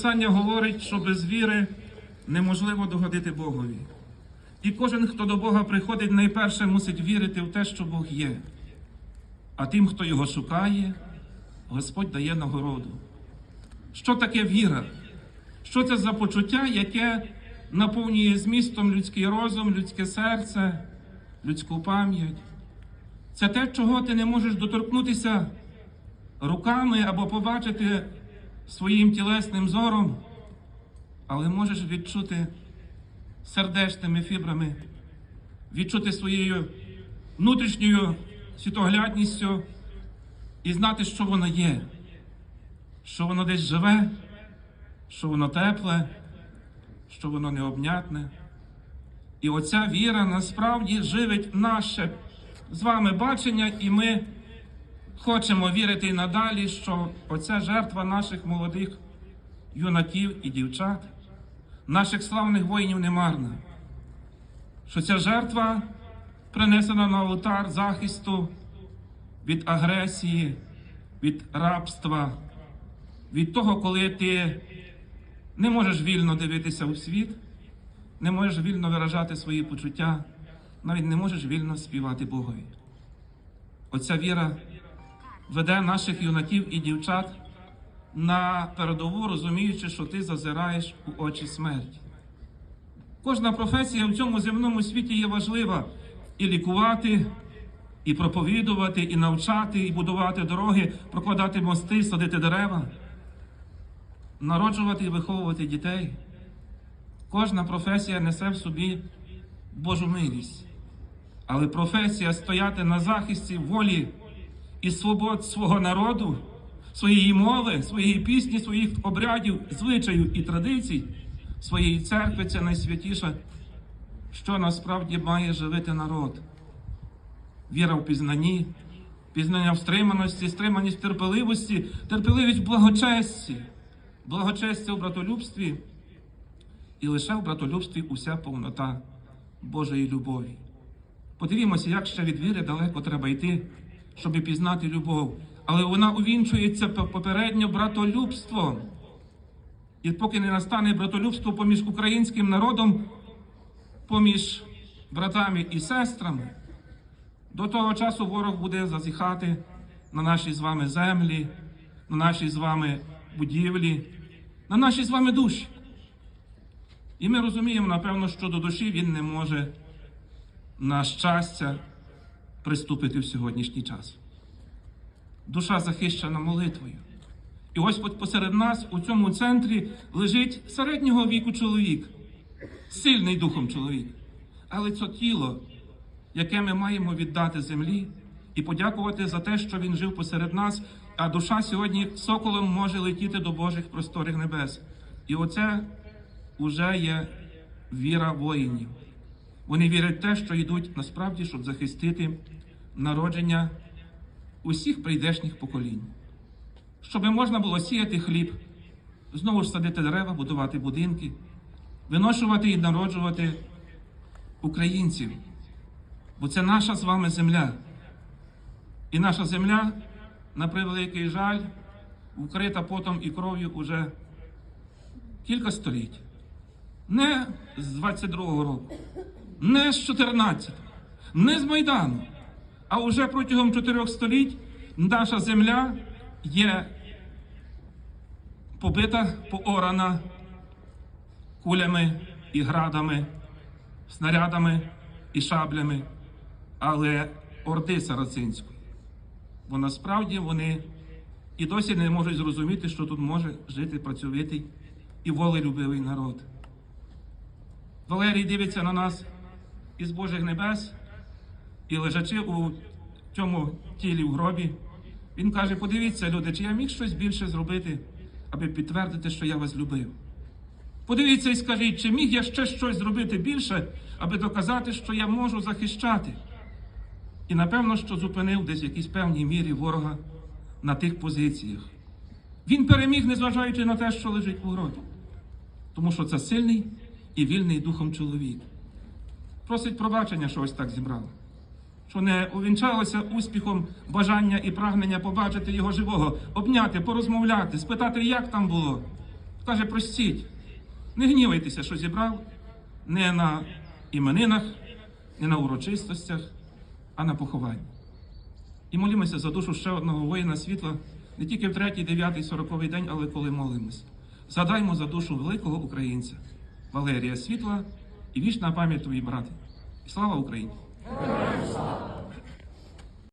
Писання говорить, що без віри неможливо догодити Богові. І кожен, хто до Бога приходить, найперше мусить вірити в те, що Бог є. А тим, хто його шукає, Господь дає нагороду. Що таке віра? Що це за почуття, яке наповнює змістом людський розум, людське серце, людську пам'ять? Це те, чого ти не можеш доторкнутися руками або побачити своїм тілесним зором, але можеш відчути сердечними фібрами, відчути своєю внутрішньою світоглядністю і знати, що воно є, що воно десь живе, що воно тепле, що воно необнятне. І оця віра насправді живить наше з вами бачення, і ми хочемо вірити і надалі, що оця жертва наших молодих юнаків і дівчат, наших славних воїнів не марна. Що ця жертва принесена на алтар захисту від агресії, від рабства, від того, коли ти не можеш вільно дивитися у світ, не можеш вільно виражати свої почуття, навіть не можеш вільно співати Богові. Оця віра веде наших юнаків і дівчат на передову, розуміючи, що ти зазираєш у очі смерті. Кожна професія в цьому земному світі є важлива і лікувати, і проповідувати, і навчати, і будувати дороги, прокладати мости, садити дерева, народжувати і виховувати дітей. Кожна професія несе в собі Божу милість. Але професія стояти на захисті волі і свобод свого народу, своєї мови, своєї пісні, своїх обрядів, звичаїв і традицій, своєї церкви це найсвятіше, що насправді має живити народ. Віра в пізнанні, пізнання в стриманості, стриманість в терпеливості, терпеливість в благочесті, благочестя в братолюбстві, і лише в братолюбстві уся повнота Божої любові. Подивімося, як ще від віри далеко треба йти, щоб пізнати любов. Але вона увінчується попередньо братолюбством. І поки не настане братолюбство поміж українським народом, поміж братами і сестрами, до того часу ворог буде зазіхати на наші з вами землі, на наші з вами будівлі, на наші з вами душі. І ми розуміємо, напевно, що до душі він не може на щастя приступити в сьогоднішній час. Душа захищена молитвою. І ось посеред нас у цьому центрі лежить середнього віку чоловік, сильний духом чоловік. Але це тіло, яке ми маємо віддати землі і подякувати за те, що він жив посеред нас, а душа сьогодні соколом може летіти до Божих просторих небес. І оце вже є віра воїнів. Вони вірять в те, що йдуть насправді, щоб захистити народження усіх прийдешніх поколінь, щоб можна було сіяти хліб, знову ж садити дерева, будувати будинки, виношувати і народжувати українців. Бо це наша з вами земля. І наша земля, на превеликий жаль, вкрита потом і кров'ю уже кілька століть. Не з 22-го року, не з 14-го, не з Майдану, а вже протягом чотирьох століть наша земля є побита, поорана кулями і градами, снарядами і шаблями, але орди сарацинської. Бо насправді вони і досі не можуть зрозуміти, що тут може жити працьовитий і волелюбивий народ. Валерій дивиться на нас із Божих небес і лежачи у цьому тілі в гробі, він каже: подивіться, люди, чи я міг щось більше зробити, аби підтвердити, що я вас любив. Подивіться і скажіть, чи міг я ще щось зробити більше, аби доказати, що я можу захищати. І напевно, що зупинив десь в якійсь певній мірі ворога на тих позиціях. Він переміг, незважаючи на те, що лежить у гробі. Тому що це сильний і вільний духом чоловік. Просить пробачення, що ось так зібрало. Що не увінчалося успіхом бажання і прагнення побачити його живого, обняти, порозмовляти, спитати, як там було. Каже, простіть, не гнівайтеся, що зібрав не на іменинах, не на урочистостях, а на похованні. І молімося за душу ще одного воїна світла не тільки в третій, дев'ятий, сороковий день, але коли молимося. Згадаймо за душу великого українця Валерія Світла і вічна пам'ять твої брати. І слава Україні!